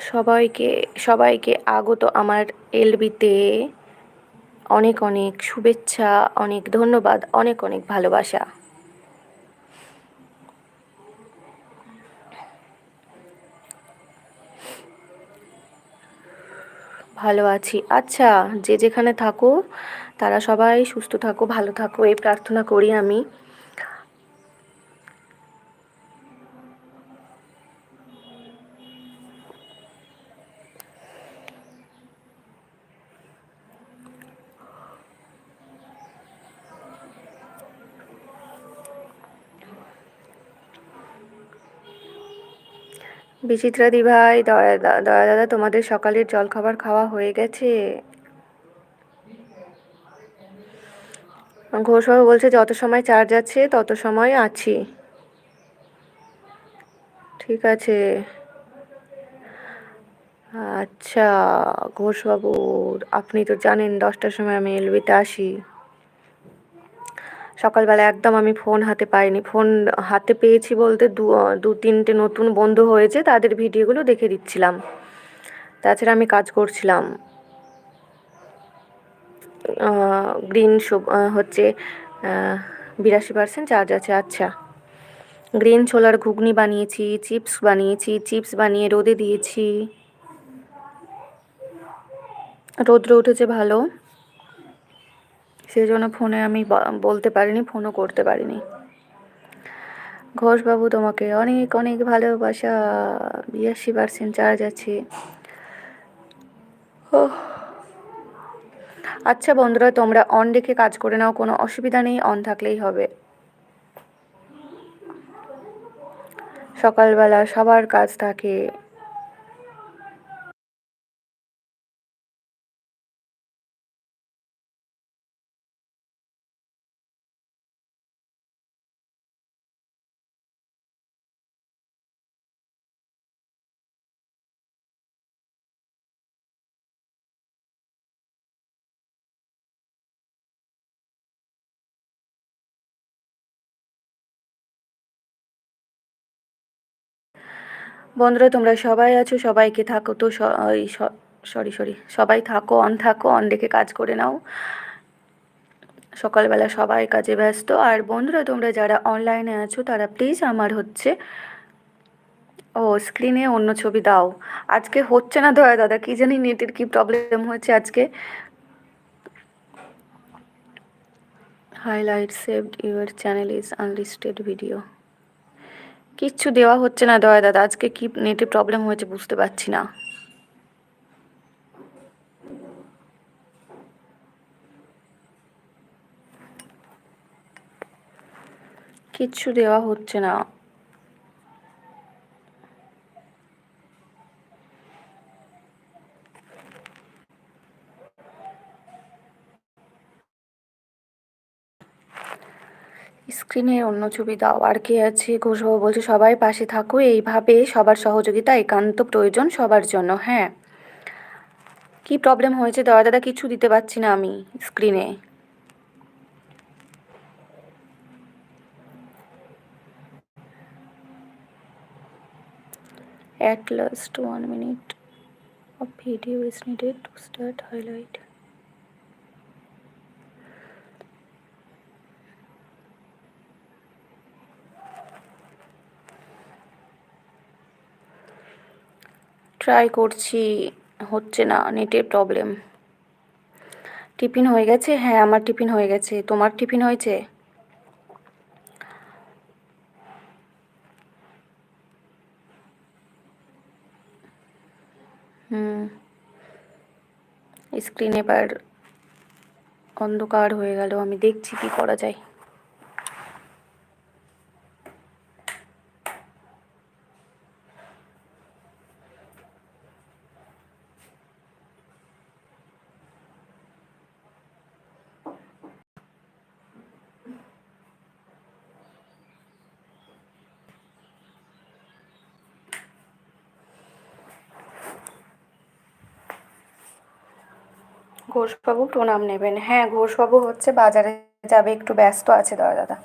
সবাইকে সবাইকে আগত আমার এলবিতে অনেক অনেক শুভেচ্ছা, অনেক ধন্যবাদ, অনেক অনেক ভালোবাসা। ভালো আছি। আচ্ছা যে যেখানে থাকো, তারা সবাই সুস্থ থাকো, ভালো থাকো, এই প্রার্থনা করি আমি। বিচিত্রা দি ভাই দয়া দয়া দাদা, তোমাদের সকালের জলখাবার খাওয়া হয়ে গেছে? ঘোষবাবু বলছে, যত সময় চার্জ আছে, তত সময় আছি। ঠিক আছে। আচ্ছা ঘোষবাবু, আপনি তো জানেন, দশটার সময় আমি এলবিতে আসি। সকালবেলা একদম আমি ফোন হাতে পাইনি। ফোন হাতে পেয়েছি বলতে দু দু, তিনটে নতুন বন্ধু হয়েছে, তাদের ভিডিওগুলো দেখে দিচ্ছিলাম। তাছাড়া আমি কাজ করছিলাম। গ্রিন হচ্ছে বিরাশি পার্সেন্ট চার্জ আছে আচ্ছা। গ্রিন ছোলার ঘুগনি বানিয়েছি চিপস বানিয়েছি চিপস বানিয়ে রোদে দিয়েছি। রোদ্র উঠেছে ভালো। সেই জন্য ফোনে আমি বলতে পারিনি, ফোনও করতে পারিনি। ঘোষবাবু তোমাকে অনেক অনেক ভালোবাসা। বিরাশি পার্সেন্ট চার্জ আছে। আচ্ছা বন্ধুরা, তোমরা অন রেখে কাজ করে নাও, কোনো অসুবিধা নেই অন থাকলেই হবে। সকালবেলা সবার কাজ থাকে। বন্ধুরা, তোমরা সবাই আছো, সবাইকে থাকো তো সরি সরি সবাই থাকো, অন থাকো, অন রেখে কাজ করে নাও। সকালবেলা সবাই কাজে ব্যস্ত। আর বন্ধুরা, তোমরা যারা অনলাইনে আছো, তারা প্লিজ আমার হচ্ছে, ও স্ক্রিনে অন্য ছবি দাও। আজকে হচ্ছে না দয়া দাদা, কি জানি নেটের কি প্রবলেম হয়েছে আজকে। Highlight saved your channel is unlisted video কিচ্ছু দেওয়া হচ্ছে না দয়া দাদা। আজকে কি নেটে প্রবলেম হয়েছে বুঝতে পারছি না। কিচ্ছু দেওয়া হচ্ছে না। স্ক্রিনে অন্য ছবি দাও। আর কে আছে? ঘোষবাবু বলছে, সবাই পাশে থাকো। এইভাবে সবার সহযোগিতা একান্ত প্রয়োজন সবার জন্য। হ্যাঁ। কি প্রবলেম হয়েছে? দাদা দাদা, কিছু দিতে পারছি না আমি স্ক্রিনে। At last one minute of video is to start highlight. Try করছি, হচ্ছে না, নেটের প্রবলেম টিফিন হয়ে গেছে? হ্যাঁ আমার টিফিন হয়ে গেছে। তোমার টিফিন হয়েছে? হুম। স্ক্রিন এবার অন্ধকার হয়ে গেল, আমি দেখছি কি করা যায়। ঘোষবাবু প্রণাম নেবেন। হ্যাঁ ঘোষবাবু হচ্ছে বাজারে যাবে একটু ব্যস্ত আছে দাদা।